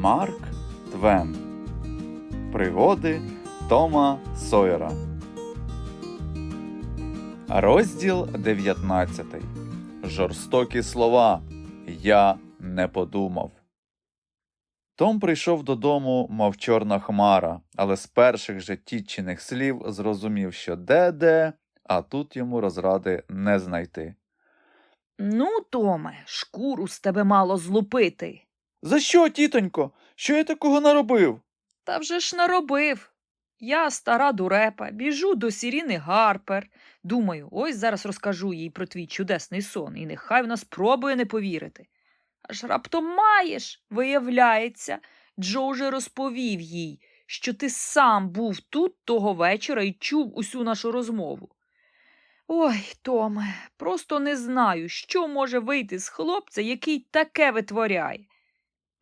Марк Твен. Пригоди Тома Сойера. Розділ 19. Жорстокі слова. Я не подумав. Том прийшов додому, мов чорна хмара, але з перших же тітчиних слів зрозумів, що де-де, а тут йому розради не знайти. Ну, Томе, шкуру з тебе мало злупити. За що, тітонько? Що я такого наробив? Та вже ж наробив. Я, стара дурепа, біжу до Сіріни Гарпер. Думаю, ось зараз розкажу їй про твій чудесний сон, і нехай вона спробує не повірити. Аж раптом маєш, виявляється, Джо вже розповів їй, що ти сам був тут того вечора і чув усю нашу розмову. Ой, Томе, просто не знаю, що може вийти з хлопця, який таке витворяє.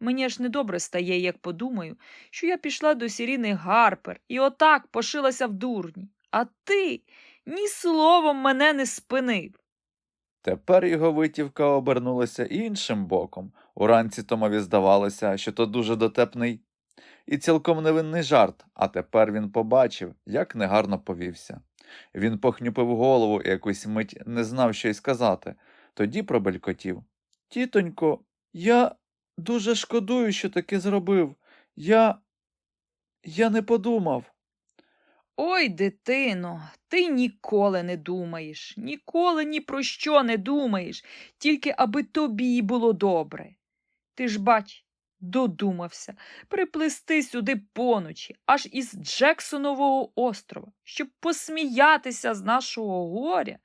Мені аж недобре стає, як подумаю, що я пішла до Сіріни Гарпер і отак пошилася в дурні. А ти ні словом мене не спинив. Тепер його витівка обернулася іншим боком. Уранці Томові здавалося, що то дуже дотепний і цілком невинний жарт, а тепер він побачив, як негарно повівся. Він похнюпив голову і якусь мить не знав, що й сказати. Тоді пробелькотів. Тітонько, я дуже шкодую, що таке зробив. Я. я не подумав. Ой, дитино, ти ніколи не думаєш, ніколи ні про що не думаєш, тільки аби тобі було добре. Ти ж бач, додумався приплисти сюди поночі, аж із Джексонового острова, щоб посміятися з нашого горя.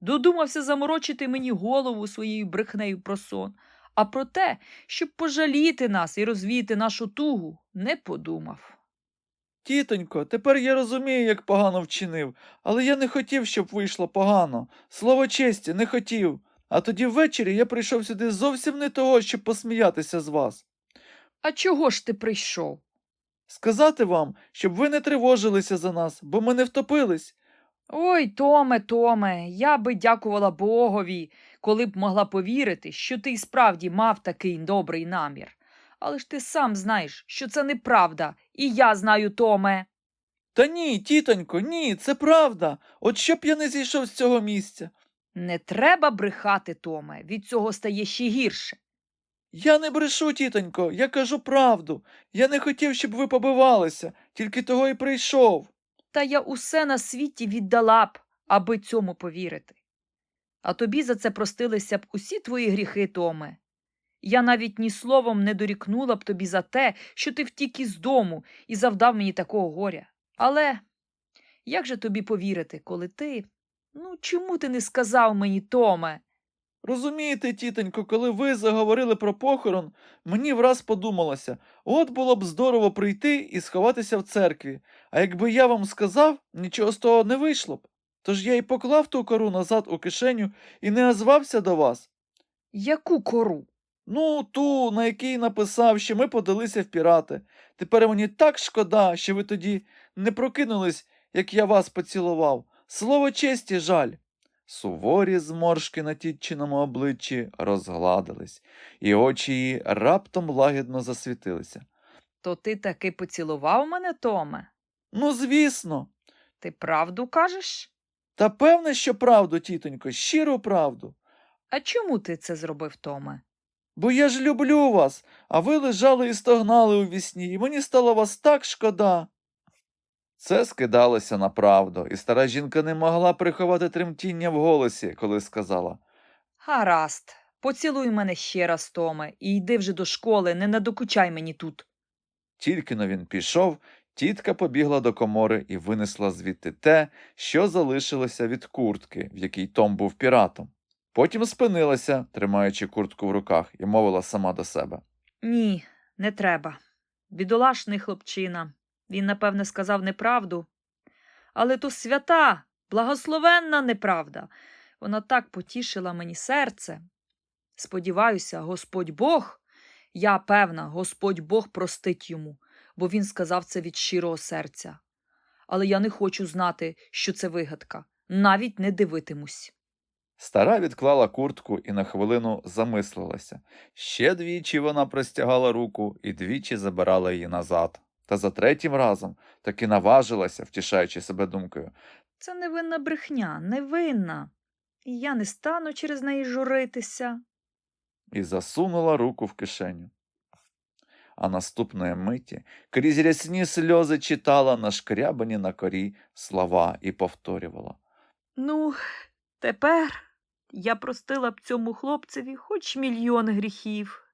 Додумався заморочити мені голову своєю брехнею про сон, а про те, щоб пожаліти нас і розвіяти нашу тугу, не подумав. Тітонько, тепер я розумію, як погано вчинив, але я не хотів, щоб вийшло погано. Слово честі, не хотів. А тоді ввечері я прийшов сюди зовсім не того, щоб посміятися з вас. А чого ж ти прийшов? Сказати вам, щоб ви не тривожилися за нас, бо ми не втопились. Ой, Томе, Томе, я би дякувала Богові, коли б могла повірити, що ти справді мав такий добрий намір. Але ж ти сам знаєш, що це неправда, і я знаю, Томе. Та ні, тітонько, ні, це правда. От щоб я не зійшов з цього місця. Не треба брехати, Томе, від цього стає ще гірше. Я не брешу, тітонько, я кажу правду. Я не хотів, щоб ви побивалися, тільки того й прийшов. Та я усе на світі віддала б, аби цьому повірити. А тобі за це простилися б усі твої гріхи, Томе. Я навіть ні словом не дорікнула б тобі за те, що ти втік із дому і завдав мені такого горя. Але як же тобі повірити, коли ти. Ну, чому ти не сказав мені, Томе? Розумієте, тітонько, коли ви заговорили про похорон, мені враз подумалося, от було б здорово прийти і сховатися в церкві, а якби я вам сказав, нічого з того не вийшло б. Тож я й поклав ту кору назад у кишеню і не озвався до вас. Яку кору? Ну, ту, на якій написав, що ми подалися в пірати. Тепер мені так шкода, що ви тоді не прокинулись, як я вас поцілував. Слово честі жаль. Суворі зморшки на тітчиному обличчі розгладились, і очі її раптом лагідно засвітилися. То ти таки поцілував мене, Томе? Ну, звісно, Ти правду кажеш? та певне, що правду, тітонько, щиру правду. А чому ти це зробив, Томе? Бо я ж люблю вас, а ви лежали і стогнали у вісні, і мені стало вас так шкода. Це скидалося на правду, і стара жінка не могла приховати тремтіння в голосі, коли сказала Гаразд, поцілуй мене ще раз, Томе, і йди вже до школи, не надокучай мені тут. Тільки но він пішов, тітка побігла до комори і винесла звідти те, що залишилося від куртки, в якій Том був піратом. Потім спинилася, тримаючи куртку в руках, і мовила сама до себе. Ні, не треба. Бідолашний хлопчина. Він, напевне, сказав неправду. Але то свята, благословенна неправда. Вона так потішила мені серце. Сподіваюся, Господь Бог, я певна, Господь Бог простить йому, бо він сказав це від щирого серця. Але я не хочу знати, що це вигадка, навіть не дивитимусь. Стара відклала куртку і на хвилину замислилася. Ще двічі вона простягала руку і двічі забирала її назад. Та за третім разом таки наважилася, втішаючи себе думкою. Це невинна брехня, невинна. І я не стану через неї журитися. і засунула руку в кишеню. А наступної миті крізь рясні сльози читала нашкрябані на корі слова і повторювала. Ну, тепер я простила б цьому хлопцеві хоч мільйон гріхів.